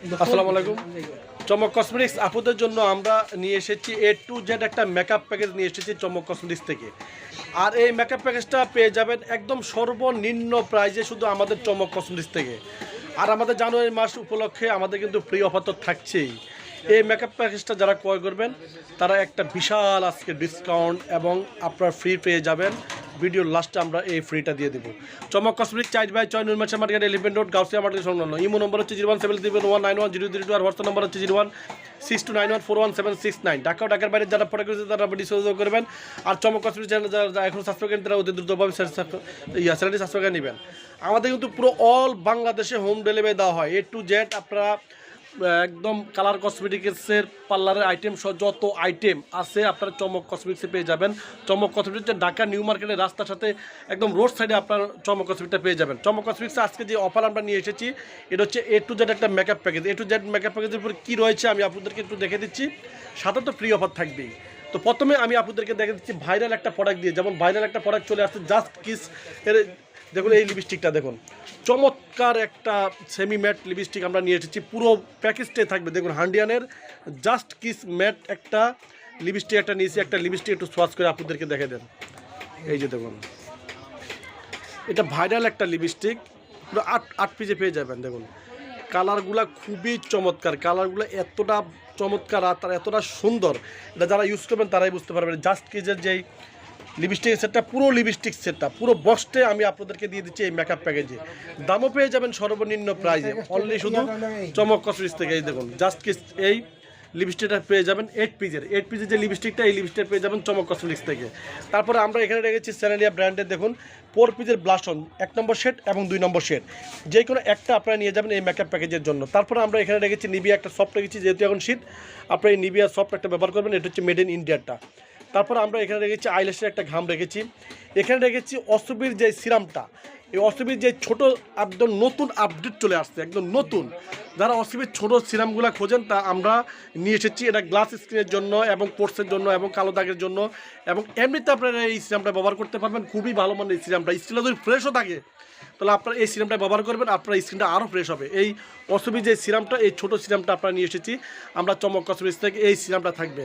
আসসালামু আলাইকুম। চমক কসমেটিক্স আপুদের জন্য আমরা নিয়ে এসেছি এ টু জেড একটা মেকআপ প্যাকেজ নিয়ে এসেছি চমক কসমেটিক্স থেকে। আর এই মেকআপ প্যাকেজটা পেয়ে যাবেন একদম সর্বনিম্ন প্রাইজে শুধু আমাদের চমক কসমেটিক্স থেকে। আর আমাদের জানুয়ারি মাস উপলক্ষে আমাদের কিন্তু ফ্রি অফার তো থাকছেই। এই মেকআপ প্যাকেজটা যারা ক্রয় করবেন তারা একটা বিশাল আজকে ডিসকাউন্ট এবং আপনারা ফ্রি পেয়ে যাবেন। ভিডিওর লাস্টে আমরা এই ফ্রিটা দিয়ে দেবো। চমক কসমেটিক চাইজ বাই চয় নুরমাচা market eleven road Gausia market সংলগ্ন। ইমো নম্বর হচ্ছে zero one seven three one nine one zero three two আর হোয়াটসঅ্যাপ নম্বর হচ্ছে zero one six two nine one four one seven six nine. Dhaka ঢাকার বাইরে যারা পড়ে করেছে তারা video সহযোগ করবেন। আর চমক কসমেটিক চ্যানেল যারা এখন সাবস্ক্রাইব করেন তারা অতি দ্রুতভাবে ইয়া, চ্যানেলটি সাবস্ক্রাইব করে নেবেন। আমাদের কিন্তু পুরো অল বাংলাদেশে হোম ডেলিভারি দেওয়া হয়। এ টু জেড আপনারা একদম কালার কসমেটিক্সের পার্লারের আইটেম সহ যত আইটেম আছে আপনারা চমক কসমেটিক্সে পেয়ে যাবেন। চমক কসমেটিক্স ঢাকা নিউ মার্কেটের রাস্তার সাথে একদম রোড সাইডে আপনার চমক কসমেটিকটা পেয়ে যাবেন। চমক কসমেটিক্সে আজকে যে অফার আমরা নিয়ে এসেছি, এটা হচ্ছে এ টু জেড একটা makeup package A to Z makeup প্যাকেজের উপর কী রয়েছে আমি আপনাদেরকে একটু দেখে দিচ্ছি। সাথে তো ফ্রি অফার থাকবেই। তো প্রথমে আমি আপনাদেরকে দেখে দিচ্ছি ভাইরাল একটা প্রোডাক্ট দিয়ে, যেমন ভাইরাল একটা প্রোডাক্ট চলে আসছে জাস্ট কিস এর দেখুন এই লিপস্টিকটা দেখুন। চমৎকার একটা সেমি ম্যাট লিপস্টিক আমরা নিয়ে এসেছি। পুরো প্যাকেজটাই থাকবে। দেখুন হান্ডিয়ানের জাস্ট কিস ম্যাট একটা লিপস্টিক একটা নিয়েছি। একটা লিপস্টিক একটু সোয়াচ করে আপনাদেরকে দেখে দেন। এই যে দেখুন। এটা ভাইরাল একটা লিপস্টিক পুরো আট আট পিজে পেয়ে যাবেন, দেখুন। কালারগুলা খুবই চমৎকার। কালারগুলো এতটা চমৎকার আর তার এতটা সুন্দর। এটা যারা ইউজ করবেন তারাই বুঝতে পারবেন। জাস্ট কিজের যেই লিপস্টিক সেটটা পুরো লিপস্টিক সেটটা পুরো বস্টে আমি আপনাদেরকে দিয়ে দিচ্ছি এই মেকআপ প্যাকেজে দামও পেয়ে যাবেন সর্বনিম্ন প্রাইজে অনলি শুধু চমক কসমেটিক্স থেকে এই দেখুন জাস্ট কিস এই লিপস্টিকটা পেয়ে যাবেন এইট পিজের এইট পিজের যে লিপস্টিকটা এই লিপস্টিক পেয়ে যাবেন চমক কসমেটিক্স থেকে তারপরে আমরা এখানে রেখেছি স্যানেলিয়া ব্র্যান্ডের দেখুন ফোর পিজের ব্লাস্টন এক নম্বর শেড এবং দুই নম্বর শেড যে কোনো একটা আপনারা নিয়ে যাবেন এই মেকআপ প্যাকেজের জন্য। তারপরে আমরা এখানে রেখেছি নিবিয়া একটা সফট রেখেছি, যেহেতু এখন শীত, আপনারা এই নিবিয়া সফট একটা ব্যবহার করবেন, এটা হচ্ছে মেড ইন ইন্ডিয়াটা তারপর আমরা এখানে রেখেছি আইলেসের একটা ঘাম রেখেছি। এখানে রেখেছি অসুবির যে সিরামটা, এই অসুবির যে ছোট একদম নতুন আপডেট চলে আসছে, একদম নতুন। যারা অসুবির ছোট সিরামগুলো খোঁজেন, তা আমরা নিয়ে এসেছি। এটা গ্লাস স্ক্রিনের জন্য এবং পোর্টসের জন্য এবং কালো দাগের জন্য। এবং এমনিতে আপনারা এই সিরামটা ব্যবহার করতে পারবেন। খুবই ভালো মানের এই সিরামটা। স্কিনটা যদি ফ্রেশও থাকে, তাহলে আপনারা এই সিরামটা ব্যবহার করবেন। আপনার স্কিনটা আরও ফ্রেশ হবে। এই অসুবির যে সিরামটা, এই ছোটো সিরামটা আপনারা নিয়ে এসেছি। আমরা চমক কসমেটিক্স থেকে এই সিরামটা থাকবে।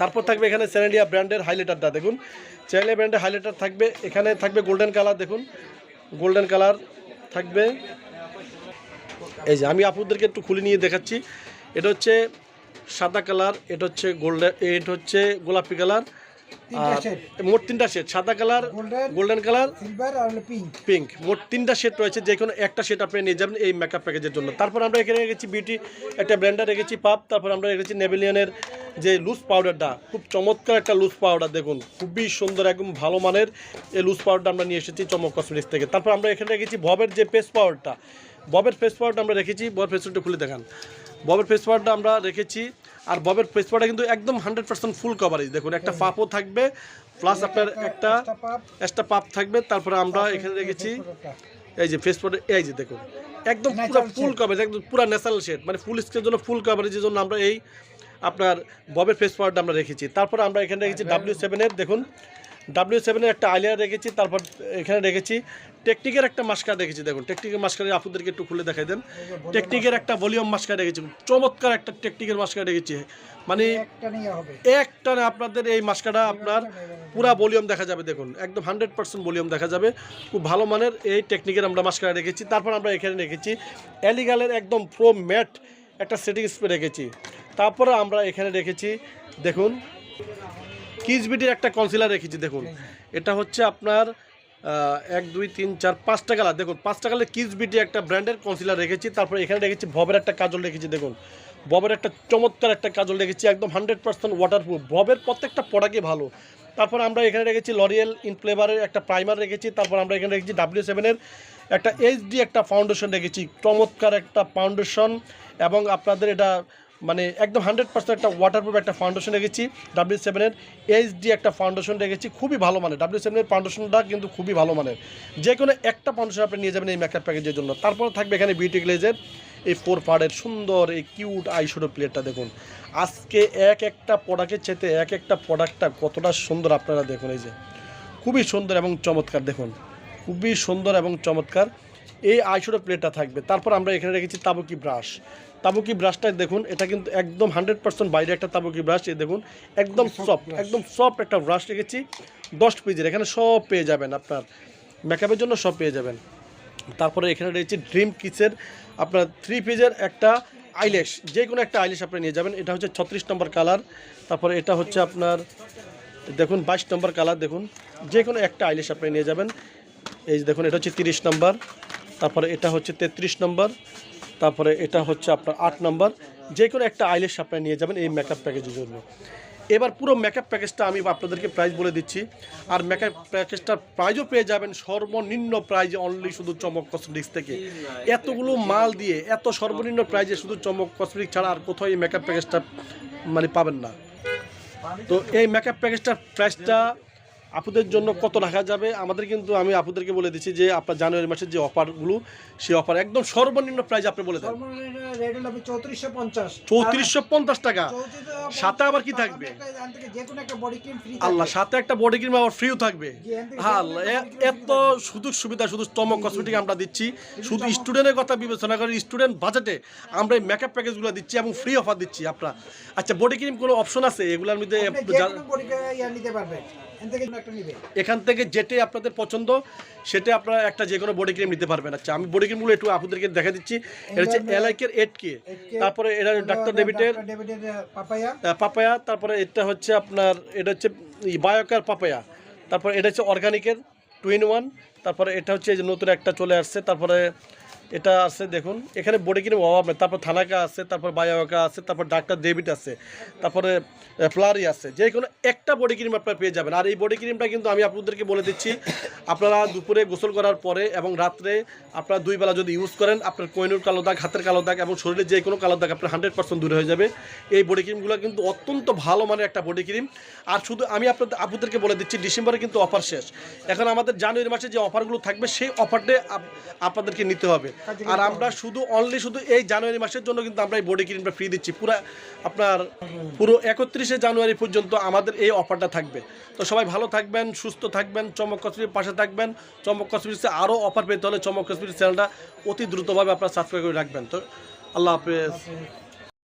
তারপর থাকবে এখানে স্যানেলিয়া ব্র্যান্ডের হাইলাইটারটা দেখুন। চ্যানেলিয়া ব্র্যান্ডের হাইলাইটার থাকবে, এখানে থাকবে গোল্ডেন কালার দেখুন। গোল্ডেন কালার থাকবে। এই যে, আমি আপনাদেরকে একটু খুলে নিয়ে দেখাচ্ছি। এটা হচ্ছে সাদা কালার এটা হচ্ছে গোল্ডেন এটা হচ্ছে গোলাপি কালার মোট তিনটা শেড সাদা কালার গোল্ডেন কালার সিলভার আর পিঙ্ক পিঙ্ক মোট তিনটা সেট রয়েছে যে কোনো একটা সেট আপনি নিয়ে যাবেন এই মেকআপ প্যাকেজের জন্য। তারপর আমরা এখানে রেখেছি বিউটি একটা ব্র্যান্ডার রেখেছি পাপ তারপর আমরা রেখেছি নেভিলিয়ানের যে লুজ পাউডারটা খুব চমৎকার একটা লুজ পাউডার দেখুন। খুবই সুন্দর একদম ভালো মানের এই লুজ পাউডারটা আমরা নিয়ে এসেছি চমক কসমেটিক্স থেকে। তারপর আমরা এখানে রেখেছি ভবের যে পেস্ট পাউডারটা ববের ফেস পাউডারটা আমরা রেখেছি ববের ফেস পাউডারটা খুলে দেখান। ববের ফেস পাউডারটা আমরা রেখেছি আর ববের ফেস পাটা কিন্তু একদম হান্ড্রেড পার্সেন্ট ফুল কভারেজ দেখুন একটা পাপও থাকবে প্লাস আপনার একটা একটা এক্সট্রা পাপ থাকবে তারপরে আমরা এখানে রেখেছি এই যে ফেস পাটা এই যে দেখুন একদম পুরো ফুল কভারেজ একদম পুরো ন্যাচারাল শেড মানে ফুল স্কিনের জন্য ফুল কভারেজের জন্য আমরা এই আপনার ববের ফেস পাউডারটা আমরা রেখেছি। তারপর আমরা এখানে রেখেছি ডাব্লিউ সেভেনের দেখুন ডাব্লিউ সেভেনের একটা আইলিয়ার রেখেছি তারপর এখানে রেখেছি। টেকনিকের একটা মাস্কার রেখেছি দেখুন টেকনিকের মাস্কারে আপনাদেরকে একটু খুলে দেখাই দেন। টেকনিকের একটা ভলিউম মাস্কার রেখেছি চমৎকার একটা টেকনিকের মাস্কার রেখেছি। মানে একটানে আপনাদের এই মাস্কাটা আপনার পুরা ভলিউম দেখা যাবে দেখুন একদম হান্ড্রেড পার্সেন্ট ভলিউম দেখা যাবে। খুব ভালো মানের এই টেকনিকের আমরা মাস্কারা রেখেছি। তারপর আমরা এখানে রেখেছি অ্যালিগালের একদম প্রো ম্যাট একটা সেটিং স্প্রে রেখেছি। তারপরে আমরা এখানে রেখেছি দেখুন কিচবিটির একটা কনসিলার রেখেছি, দেখুন। এটা হচ্ছে আপনার এক, দুই, তিন, চার, পাঁচটা কালার দেখুন, পাঁচটা কালার কিচবিটি একটা ব্র্যান্ডের কনসিলার রেখেছি, তারপরে এখানে রেখেছি ভবের একটা কাজল রেখেছি, দেখুন। ববের একটা চমৎকার একটা কাজল রেখেছি, একদম হান্ড্রেড পার্সেন্ট ওয়াটারপ্রুফ ববের প্রত্যেকটা প্রোডাক্টই ভালো। তারপর আমরা এখানে রেখেছি লরিয়েল ইনফ্লেভারের একটা প্রাইমার রেখেছি, তারপর আমরা এখানে রেখেছি ডাব্লিউ সেভেনের একটা এইচডি একটা ফাউন্ডেশন রেখেছি, চমৎকার একটা ফাউন্ডেশন এবং আপনাদের এটা মানে একদম হান্ড্রেড পার্সেন্ট একটা ওয়াটারপ্রুফ একটা ফাউন্ডেশন রেখেছি ডাব্লিউ সেভেনের এইচডি একটা ফাউন্ডেশন রেখেছি, খুবই ভালো মানের। ডাব্লিউ সেভেনের ফাউন্ডেশনটা কিন্তু খুবই ভালো মানের। যে কোনো একটা ফাউন্ডেশন আপনি নিয়ে যাবেন এই মেকআপ প্যাকেজের জন্য। তারপর থাকবে এখানে বিউটি গ্লেজের এই ফোর পার্টের সুন্দর, এই কিউট আইশ্যাডো প্লেটটা দেখুন। আজকে এক একটা প্রোডাক্টের চেতে এক একটা প্রোডাক্টটা কতটা সুন্দর আপনারা দেখুন এই যে। খুবই সুন্দর এবং চমৎকার দেখুন। খুবই সুন্দর এবং চমৎকার। এই আইশোডো প্লেটটা থাকবে। তারপর আমরা এখানে রেখেছি তাবুকি ব্রাশ তাবুকি ব্রাশটা দেখুন এটা কিন্তু একদম হান্ড্রেড পার্সেন্ট বাইরে একটা তাবুকি ব্রাশ এই দেখুন একদম সফট একদম সফট একটা ব্রাশ রেখেছি। দশ পেজের এখানে সব পেয়ে যাবেন আপনার। মেকআপের জন্য সব পেয়ে যাবেন। তারপরে এখানে রয়েছে ড্রিম কিসের আপনার থ্রি পেজের একটা আইলেশ যে কোনো একটা আইলেশ আপনি নিয়ে যাবেন। এটা হচ্ছে ছত্রিশ নম্বর কালার তারপরে এটা হচ্ছে আপনার দেখুন বাইশ নম্বর কালার দেখুন যে কোনো একটা আইলেশ আপনি নিয়ে যাবেন। এই দেখুন এটা হচ্ছে তিরিশ নম্বর। তারপরে এটা হচ্ছে তেত্রিশ নম্বর, তারপরে এটা হচ্ছে আপনার আট নম্বর। যে কোনো একটা আইলেশ আপনি নিয়ে যাবেন এই মেকআপ প্যাকেজের জন্য। এবার পুরো মেকআপ প্যাকেজটা আমি আপনাদেরকে প্রাইস বলে দিচ্ছি। আর মেকআপ প্যাকেজটার প্রাইজও পেয়ে যাবেন সর্বনিম্ন প্রাইজে অনলি শুধু চমক কসমেটিক্স থেকে। এতগুলো মাল দিয়ে এত সর্বনিম্ন প্রাইজে শুধু চমক কসমেটিক্স ছাড়া আর কোথাও এই মেকআপ প্যাকেজটা মানে পাবেন না। তো এই মেকআপ প্যাকেজটার প্রাইসটা আপুদের জন্য কত রাখা যাবে? আমাদের কিন্তু আমি আপুদেরকে বলে দিচ্ছি যে আপনার জানুয়ারি মাসের যে অফারগুলো সেই অফার একদম সর্বনিম্ন প্রাইস আপনি বলে দেন। চৌত্রিশশো পঞ্চাশ। টাকা। সাথে আবার কি থাকবে? আল্লাহ সাথে একটা বডি ক্রিম আবার ফ্রিও থাকবে। হ্যাঁ এত সুযোগ সুবিধা শুধু চমক কসমেটিক আমরা দিচ্ছি। শুধু স্টুডেন্টের কথা বিবেচনা করে স্টুডেন্ট বাজেটে আমরা এই মেকআপ প্যাকেজগুলো দিচ্ছি এবং ফ্রি অফার দিচ্ছি আপনার। আচ্ছা বডি ক্রিম কোনো অপশন আছে? এগুলোর মধ্যে নিতে এখান থেকে যেটাই আপনাদের পছন্দ সেটা আপনারা একটা যে কোনো বডি ক্রিম নিতে পারবেন। আচ্ছা আমি বডি ক্রিমগুলো একটু আপনাদেরকে দেখা দিচ্ছি। এটা হচ্ছে এলাইকের এইট কে তারপরে এটা ডাক্তার ডেভিডের পাপায়া। পাপায়া তারপরে এটা হচ্ছে আপনার এটা হচ্ছে বায়োকার পাপায়া। তারপরে এটা হচ্ছে অর্গানিকের টুইন ওয়ান তারপরে এটা হচ্ছে যে নতুন একটা চলে আসছে। তারপরে এটা আছে, দেখুন। এখানে বডি ক্রিম অভাব নেই। তারপর থানাকা আছে, তারপর বায়োকা আছে, তারপর ডাক্তার ডেভিড আছে, তারপরে ফ্লারি আছে। যে কোনো একটা বডি ক্রিম আপনারা পেয়ে যাবেন। আর এই বডি ক্রিমটা কিন্তু আমি আপনাদেরকে বলে দিচ্ছি, আপনারা দুপুরে গোসল করার পরে এবং রাত্রে আপনারা দুই বেলা যদি ইউজ করেন, আপনার কোয়েনুর কালো দাগ, হাতের কালো দাগ এবং শরীরে যে কোনো কালো দাগ আপনার হান্ড্রেড পার্সেন্ট দূরে হয়ে যাবে। এই বডি ক্রিমগুলো কিন্তু অত্যন্ত ভালো মানের একটা বডি ক্রিম। আর শুধু আমি আপনাদের আপুদেরকে বলে দিচ্ছি, ডিসেম্বরে কিন্তু অফার শেষ। এখন আমাদের জানুয়ারি মাসে যে অফারগুলো থাকবে, সেই অফারটা আপনাদেরকে নিতে হবে। আর আমরা শুধু অনলি শুধু এই জানুয়ারি মাসের জন্য কিন্তু আমরা এই বডি ক্রিমটা ফ্রি দিচ্ছি। পুরো আপনার পুরো একত্রিশে জানুয়ারি পর্যন্ত আমাদের এই অফারটা থাকবে। তো সবাই ভালো থাকবেন সুস্থ থাকবেন চমক কাশ্মীর পাশে থাকবেন। চমক কসমিসে আরও অফার পেতে হলে চমক কাশ্মীর চ্যানেলটা অতি দ্রুতভাবে আপনারা সাবস্ক্রাইব করে রাখবেন। তো আল্লাহ হাফেজ।